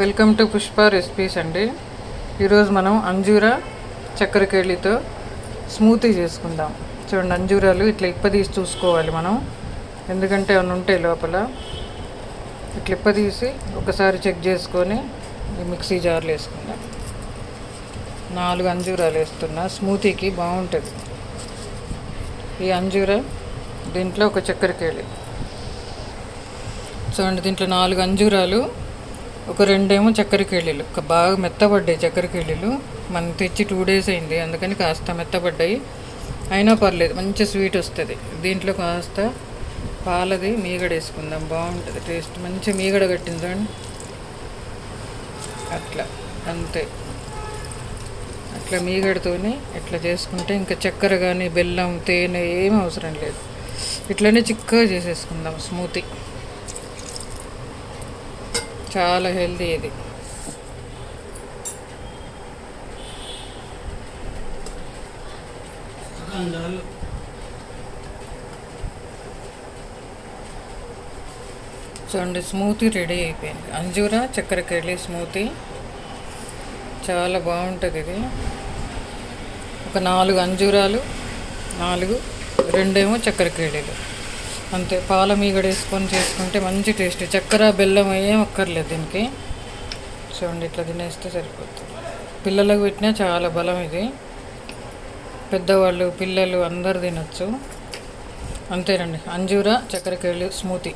Welcome to Pushpa recipes అండి. ఈరోజు మనం అంజూరా చక్కెర కేళితో స్మూతీ చేసుకుందాం. చూడండి అంజూరాలు ఇట్లా ఇప్పదీసి చూసుకోవాలి మనం. ఎందుకంటే అవి ఉంటాయి లోపల. ఇట్లా ఇప్పదీసి ఒకసారి చెక్ చేసుకొని మిక్సీ జార్లు వేసుకుందాం. నాలుగు అంజూరాలు వేస్తున్నా. స్మూతీకి బాగుంటుంది. ఈ అంజూరా దీంట్లో ఒక చక్కెర కేళి చూడండి దీంట్లో నాలుగు అంజూరాలు ఒక రెండేమో చక్కెర కేళీలు ఒక బాగా మెత్తబడ్డాయి చక్కెర కేళీలు మనం తెచ్చి టూ డేస్ అయింది. అందుకని కాస్త మెత్తబడ్డాయి. అయినా పర్లేదు మంచి స్వీట్ వస్తుంది. దీంట్లో కాస్త పాలది మీగడ వేసుకుందాం. బాగుంటుంది టేస్ట్ మంచి మీగడ కట్టింది చూడండి. అట్లా అంతే. అట్లా మీగడతోని ఇట్లా చేసుకుంటే ఇంకా చక్కెర కానీ బెల్లం తేనె ఏం అవసరం లేదు. ఇట్లనే చిక్కగా చేసేసుకుందాం స్మూతీ చాలా హెల్దీ ఇది. చూడండి స్మూతీ రెడీ అయిపోయింది. అంజూరా చక్కెరకెళ్ళి స్మూతీ చాలా బాగుంటుంది ఇది. ఒక నాలుగు అంజూరాలు నాలుగు రెండేమో చక్కెర కేళీలు అంతే. పాల మీగడ వేసుకొని చేసుకుంటే మంచి టేస్ట్. చక్కెర బెల్లం ఏం అక్కర్లేదు దీనికి. చూడండి ఇట్లా తినేస్తే సరిపోతుంది. పిల్లలకు పెట్టినా చాలా బలం ఇది. పెద్దవాళ్ళు పిల్లలు అందరు తినచ్చు. అంతేనండి. అంజూరా చక్కెర కేళ్ళు స్మూతీ.